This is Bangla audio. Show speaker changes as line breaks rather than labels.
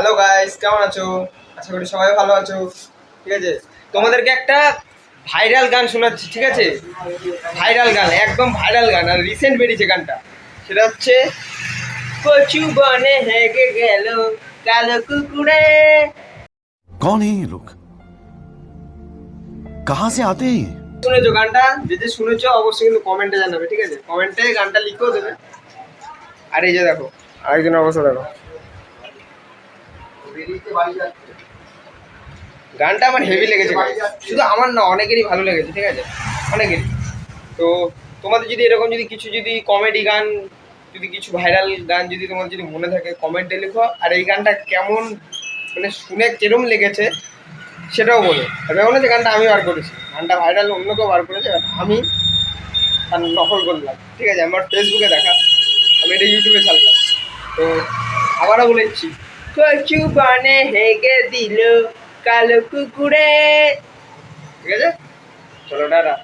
হ্যালো গাইস কেমন আছো? আশা করি সবাই ভালো আছো। ঠিক আছে? তোমাদেরকে একটা ভাইরাল গান শোনাচ্ছি ঠিক আছে? ভাইরাল গান একদম ভাইরাল গান আর রিসেন্ট বেরিয়েছে গানটা। সেটা হচ্ছে কচু বনে হেগে গেল কালো কুকুরে।
কোন এই লোক কাহা সে আতে
শুনেছো গানটা? যদি যে শুনেছো অবশ্যই কিন্তু কমেন্টে জানাবে ঠিক আছে? কমেন্টে গানটা লিখেও দেবে। আর এই যে দেখো আরেকজন অবস্থা দেখো। গানটা আমার হেভি লেগেছে শুধু আমার না, অনেকেরই ভালো লেগেছে, ঠিক আছে? অনেকেরই। তো তোমাদের যদি এরকম যদি কিছু যদি কমেডি গান, যদি কিছু ভাইরাল গান যদি তোমার যদি মনে থাকে কমেন্টে লিখো। আর এই গানটা কেমন মানে শুনে কিরম লেগেছে, সেটাও বলো। বলে যে গানটা আমি বার করেছি। গানটা ভাইরাল অন্য কেউ বার করেছে আমি তার নকল করলাম। ঠিক আছে আমার ফেসবুকে দেখা। আমি এটা ইউটিউবে ছাড়লাম। তো আবারও বলেছি কচু বানে হেগে দিল কালো কুকুরে। ঠিক আছে? চলো টাটা।